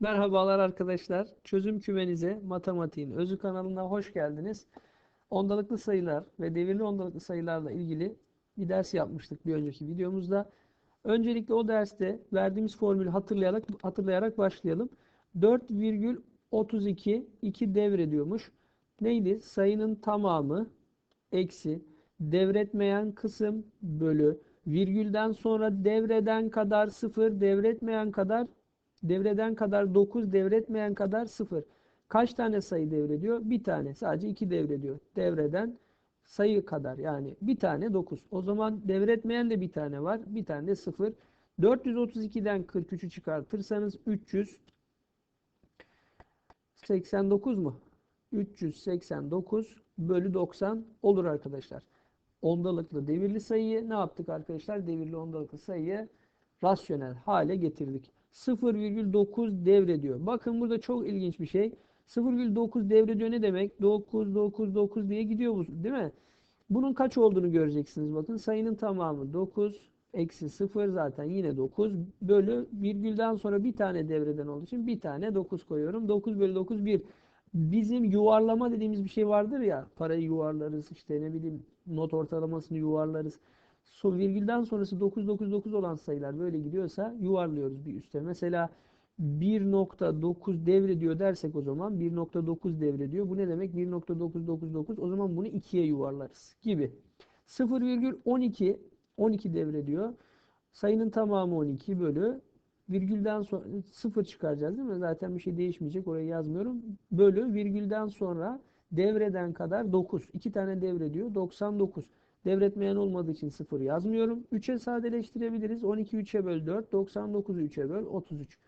Merhabalar arkadaşlar. Çözüm kümenize matematiğin özü kanalına hoş geldiniz. Ondalıklı sayılar ve devirli ondalıklı sayılarla ilgili bir ders yapmıştık bir önceki videomuzda. Öncelikle o derste verdiğimiz formülü hatırlayarak hatırlayarak başlayalım. 4,32 2 devrediyormuş. Neydi? Sayının tamamı eksi devretmeyen kısım bölü virgülden sonra devreden kadar 0 devretmeyen kadar Devreden kadar 9, devretmeyen kadar 0. Kaç tane sayı devrediyor? Bir tane. Sadece 2 devrediyor. Devreden sayı kadar yani bir tane 9. O zaman devretmeyen de bir tane var. Bir tane de 0. 432'den 43'ü çıkartırsanız 389 mu? 389 bölü 90 olur arkadaşlar. Ondalıklı devirli sayıyı ne yaptık arkadaşlar? Devirli ondalıklı sayıyı rasyonel hale getirdik. 0,9 devrediyor. Bakın burada çok ilginç bir şey. 0,9 devrediyor ne demek? 9, 9, 9 diye gidiyor bu değil mi? Bunun kaç olduğunu göreceksiniz. Bakın sayının tamamı 9, eksi 0 zaten yine 9 bölü virgülden sonra bir tane devreden olduğu için bir tane 9 koyuyorum. 9 bölü 9 1. Bizim yuvarlama dediğimiz bir şey vardır ya. Parayı yuvarlarız işte ne bileyim not ortalamasını yuvarlarız so, virgülden sonrası 999 olan sayılar böyle gidiyorsa yuvarlıyoruz bir üste. Mesela 1.9 devrediyor dersek o zaman 1.9 devrediyor. Bu ne demek? 1.999 o zaman bunu 2'ye yuvarlarız gibi. 0,12 12 devrediyor. Sayının tamamı 12 bölü virgülden sonra 0 çıkaracağız değil mi? Zaten bir şey değişmeyecek. Orayı yazmıyorum. Bölü virgülden sonra devreden kadar 9. 2 tane devrediyor. 99. Devretmeyen olmadığı için 0 yazmıyorum. 3'e sadeleştirebiliriz. 12 3'e böl 4. 99'u 3'e böl 33.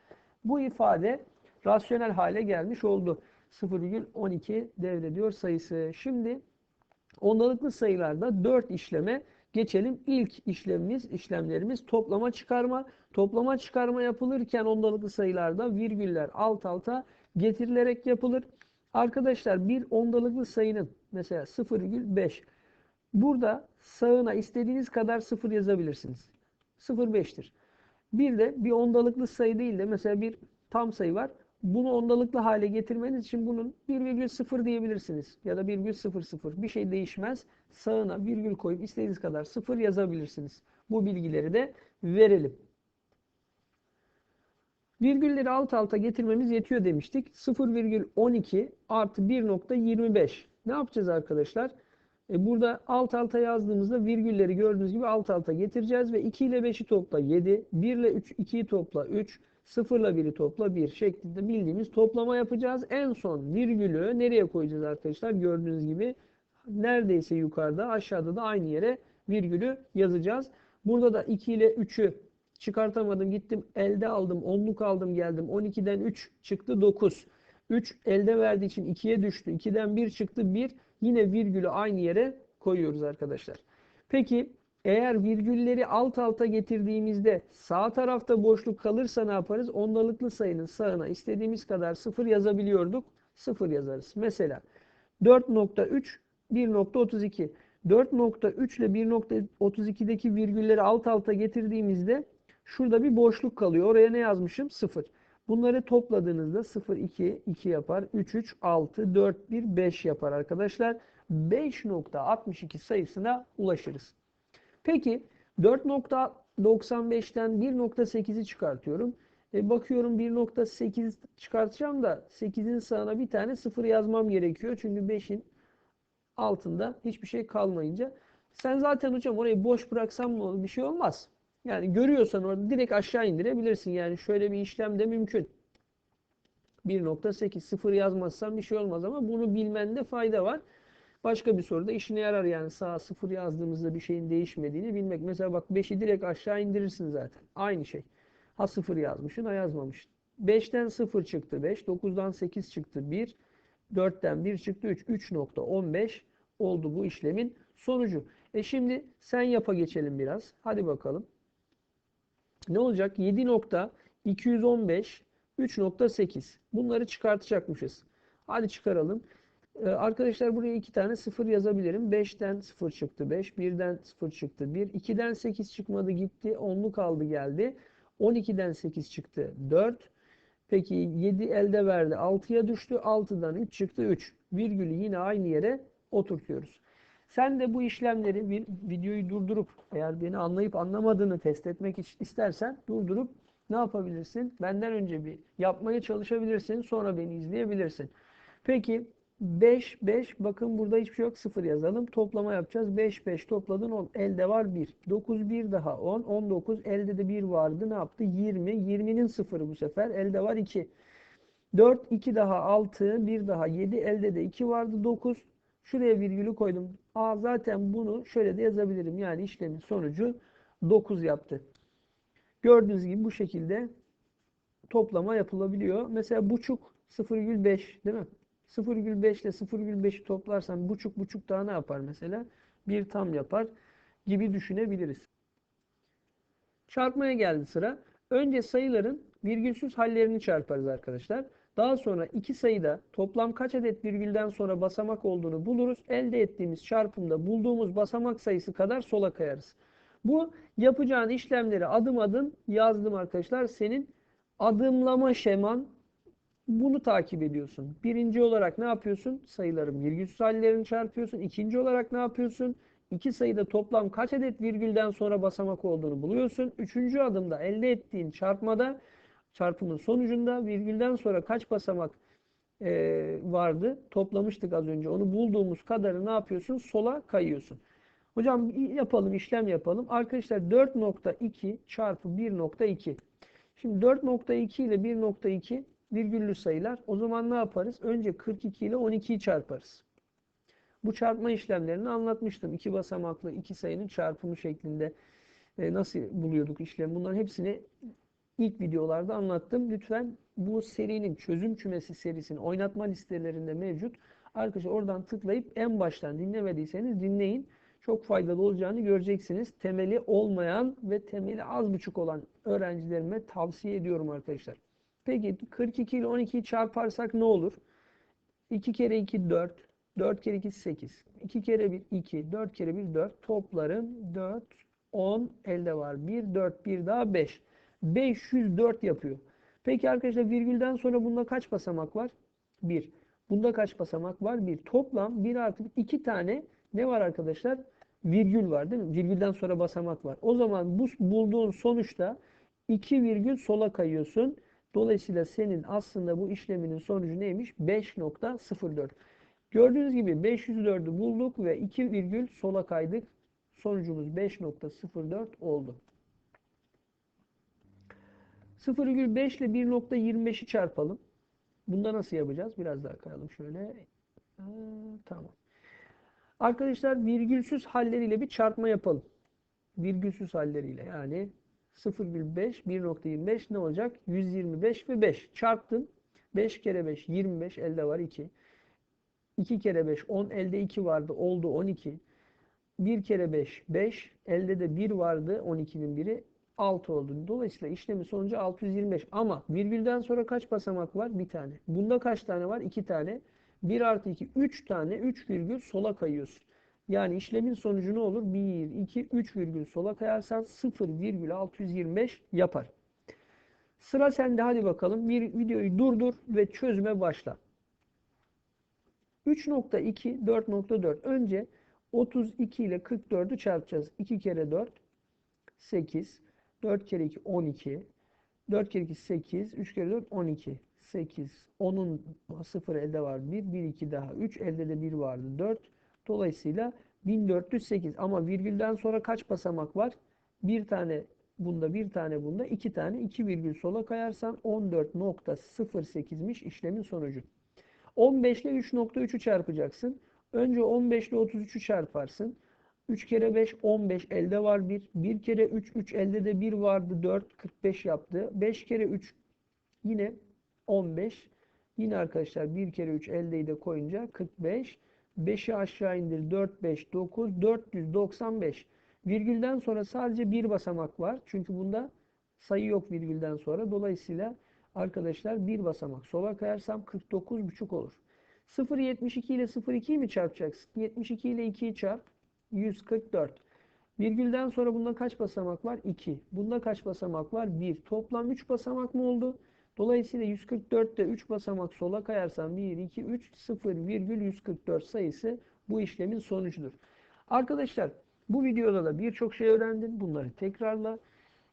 Bu ifade rasyonel hale gelmiş oldu. 0,12 devrediyor sayısı. Şimdi ondalıklı sayılarda 4 işleme geçelim. İlk işlemimiz, işlemlerimiz toplama çıkarma. Toplama çıkarma yapılırken ondalıklı sayılarda virgüller alt alta getirilerek yapılır. Arkadaşlar bir ondalıklı sayının mesela 0,5 Burada sağına istediğiniz kadar sıfır yazabilirsiniz. 0,5'tir. Bir de bir ondalıklı sayı değil de mesela bir tam sayı var. Bunu ondalıklı hale getirmeniz için bunun 1,0 diyebilirsiniz. Ya da 1,00 bir şey değişmez. Sağına virgül koyup istediğiniz kadar sıfır yazabilirsiniz. Bu bilgileri de verelim. Virgülleri alt alta getirmemiz yetiyor demiştik. 0,12 artı 1.25. Ne yapacağız arkadaşlar? E burada alt alta yazdığımızda virgülleri gördüğünüz gibi alt alta getireceğiz ve 2 ile 5'i topla 7, 1 ile 3, 2'yi topla 3, 0 ile 1'i topla 1 şeklinde bildiğimiz toplama yapacağız. En son virgülü nereye koyacağız arkadaşlar? Gördüğünüz gibi neredeyse yukarıda aşağıda da aynı yere virgülü yazacağız. Burada da 2 ile 3'ü çıkartamadım gittim elde aldım onluk aldım geldim 12'den 3 çıktı 9. 3 elde verdiği için 2'ye düştü. 2'den 1 çıktı 1. Yine virgülü aynı yere koyuyoruz arkadaşlar. Peki eğer virgülleri alt alta getirdiğimizde sağ tarafta boşluk kalırsa ne yaparız? Ondalıklı sayının sağına istediğimiz kadar 0 yazabiliyorduk. 0 yazarız. Mesela 4.3 1.32 4.3 ile 1.32'deki virgülleri alt alta getirdiğimizde şurada bir boşluk kalıyor. Oraya ne yazmışım? 0. Bunları topladığınızda 0, 2, 2 yapar. 3, 3, 6, 4, 1, 5 yapar arkadaşlar. 5.62 sayısına ulaşırız. Peki 4.95'ten 1.8'i çıkartıyorum. E, bakıyorum 1.8 çıkartacağım da 8'in sağına bir tane 0 yazmam gerekiyor. Çünkü 5'in altında hiçbir şey kalmayınca. Sen zaten hocam orayı boş bıraksam ne olur? Bir şey olmaz. Yani görüyorsan orada direkt aşağı indirebilirsin. Yani şöyle bir işlem de mümkün. 1.8 0 yazmazsan bir şey olmaz ama bunu bilmende fayda var. Başka bir soruda işine yarar yani sağ 0 yazdığımızda bir şeyin değişmediğini bilmek. Mesela bak 5'i direkt aşağı indirirsin zaten. Aynı şey. Ha 0 yazmışsın ha yazmamışsın. 5'ten 0 çıktı 5. 9'dan 8 çıktı 1. 4'ten 1 çıktı 3. 3.15 oldu bu işlemin sonucu. E şimdi sen yapa geçelim biraz. Hadi bakalım ne olacak? 7.215 3.8 bunları çıkartacakmışız. Hadi çıkaralım. Ee, arkadaşlar buraya iki tane sıfır yazabilirim. 5'ten 0 çıktı 5. 1'den 0 çıktı 1. 2'den 8 çıkmadı gitti. 10'lu kaldı geldi. 12'den 8 çıktı 4. Peki 7 elde verdi. 6'ya düştü. 6'dan 3 çıktı 3. Virgülü yine aynı yere oturtuyoruz. Sen de bu işlemleri videoyu durdurup eğer beni anlayıp anlamadığını test etmek istersen durdurup ne yapabilirsin? Benden önce bir yapmaya çalışabilirsin. Sonra beni izleyebilirsin. Peki 5, 5. Bakın burada hiçbir şey yok. 0 yazalım. Toplama yapacağız. 5, 5 topladın. 10. Elde var 1. 9, 1 daha 10. 19. Elde de 1 vardı. Ne yaptı? 20. 20'nin sıfırı bu sefer. Elde var 2. 4, 2 daha 6. 1 daha 7. Elde de 2 vardı. 9. Şuraya virgülü koydum. Aa zaten bunu şöyle de yazabilirim. Yani işlemin sonucu 9 yaptı. Gördüğünüz gibi bu şekilde toplama yapılabiliyor. Mesela buçuk 0,5 değil mi? 0,5 ile 0,5'i toplarsan buçuk buçuk daha ne yapar mesela? Bir tam yapar gibi düşünebiliriz. Çarpmaya geldi sıra. Önce sayıların virgülsüz hallerini çarparız arkadaşlar. Daha sonra iki sayıda toplam kaç adet virgülden sonra basamak olduğunu buluruz. Elde ettiğimiz çarpımda bulduğumuz basamak sayısı kadar sola kayarız. Bu yapacağın işlemleri adım adım yazdım arkadaşlar. Senin adımlama şeman bunu takip ediyorsun. Birinci olarak ne yapıyorsun? Sayıların virgülsüz hallerini çarpıyorsun. İkinci olarak ne yapıyorsun? İki sayıda toplam kaç adet virgülden sonra basamak olduğunu buluyorsun. Üçüncü adımda elde ettiğin çarpmada çarpımın sonucunda virgülden sonra kaç basamak e, vardı? Toplamıştık az önce. Onu bulduğumuz kadarı ne yapıyorsun? Sola kayıyorsun. Hocam yapalım, işlem yapalım. Arkadaşlar 4.2 çarpı 1.2. Şimdi 4.2 ile 1.2 virgüllü sayılar. O zaman ne yaparız? Önce 42 ile 12'yi çarparız. Bu çarpma işlemlerini anlatmıştım. İki basamaklı iki sayının çarpımı şeklinde e, nasıl buluyorduk işlem. Bunların hepsini ilk videolarda anlattım. Lütfen bu serinin çözüm kümesi serisinin oynatma listelerinde mevcut. Arkadaşlar oradan tıklayıp en baştan dinlemediyseniz dinleyin. Çok faydalı olacağını göreceksiniz. Temeli olmayan ve temeli az buçuk olan öğrencilerime tavsiye ediyorum arkadaşlar. Peki 42 ile 12'yi çarparsak ne olur? 2 kere 2 4. 4 kere 2 8. 2 kere 1 2. 4 kere 1 4. Toplarım 4 10 elde var. 1 4 1 daha 5. 504 yapıyor. Peki arkadaşlar virgülden sonra bunda kaç basamak var? 1. Bunda kaç basamak var? 1. Toplam 1 artı 2 tane ne var arkadaşlar? Virgül var değil mi? Virgülden sonra basamak var. O zaman bu bulduğun sonuçta 2 virgül sola kayıyorsun. Dolayısıyla senin aslında bu işleminin sonucu neymiş? 5.04. Gördüğünüz gibi 504'ü bulduk ve 2 virgül sola kaydık. Sonucumuz 5.04 oldu. 0,5 ile 1.25'i çarpalım. Bunda nasıl yapacağız? Biraz daha kayalım şöyle. Aa, tamam. Arkadaşlar virgülsüz halleriyle bir çarpma yapalım. Virgülsüz halleriyle yani 0,5 1.25 ne olacak? 125 ve 5 çarptım. 5 kere 5 25 elde var 2. 2 kere 5 10 elde 2 vardı oldu 12. 1 kere 5 5 elde de 1 vardı 12'nin biri 6 oldu. Dolayısıyla işlemin sonucu 625 ama virgülden sonra kaç basamak var? Bir tane. Bunda kaç tane var? 2 tane. 1 artı 2 3 tane 3 virgül sola kayıyorsun. Yani işlemin sonucu ne olur? 1, 2, 3 virgül sola kayarsan 0,625 yapar. Sıra sende hadi bakalım. Bir videoyu durdur ve çözüme başla. 3.2, 4.4. Önce 32 ile 44'ü çarpacağız. 2 kere 4, 8. 4 kere 2, 12. 4 kere 2, 8. 3 kere 4, 12. 8. 10'un 0 elde var 1. 1, 2 daha 3. Elde de 1 vardı 4. Dolayısıyla 1408 ama virgülden sonra kaç basamak var? Bir tane bunda, bir tane bunda, iki tane, iki virgül sola kayarsan 14.08'miş işlemin sonucu. 15 ile 3.3'ü çarpacaksın. Önce 15 ile 33'ü çarparsın. 3 kere 5 15 elde var 1. 1 kere 3 3 elde de 1 vardı 4 45 yaptı. 5 kere 3 yine 15. Yine arkadaşlar 1 kere 3 eldeyi de koyunca 45. 5'i aşağı indir. 4, 5, 9, 495. Virgülden sonra sadece bir basamak var. Çünkü bunda sayı yok virgülden sonra. Dolayısıyla arkadaşlar bir basamak sola kayarsam 49,5 olur. 0,72 ile 0,2'yi mi çarpacaksın? 72 ile 2'yi çarp. 144. Virgülden sonra bunda kaç basamak var? 2. Bunda kaç basamak var? 1. Toplam 3 basamak mı oldu? Dolayısıyla 144'te 3 basamak sola kayarsan 1, 2, 3, 0,144 sayısı bu işlemin sonucudur. Arkadaşlar bu videoda da birçok şey öğrendin. Bunları tekrarla.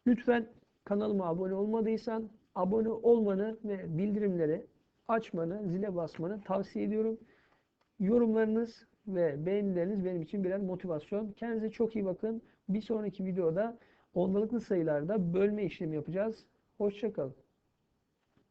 Lütfen kanalıma abone olmadıysan abone olmanı ve bildirimleri açmanı, zile basmanı tavsiye ediyorum. Yorumlarınız ve beğenileriniz benim için birer motivasyon. Kendinize çok iyi bakın. Bir sonraki videoda ondalıklı sayılarda bölme işlemi yapacağız. Hoşçakalın.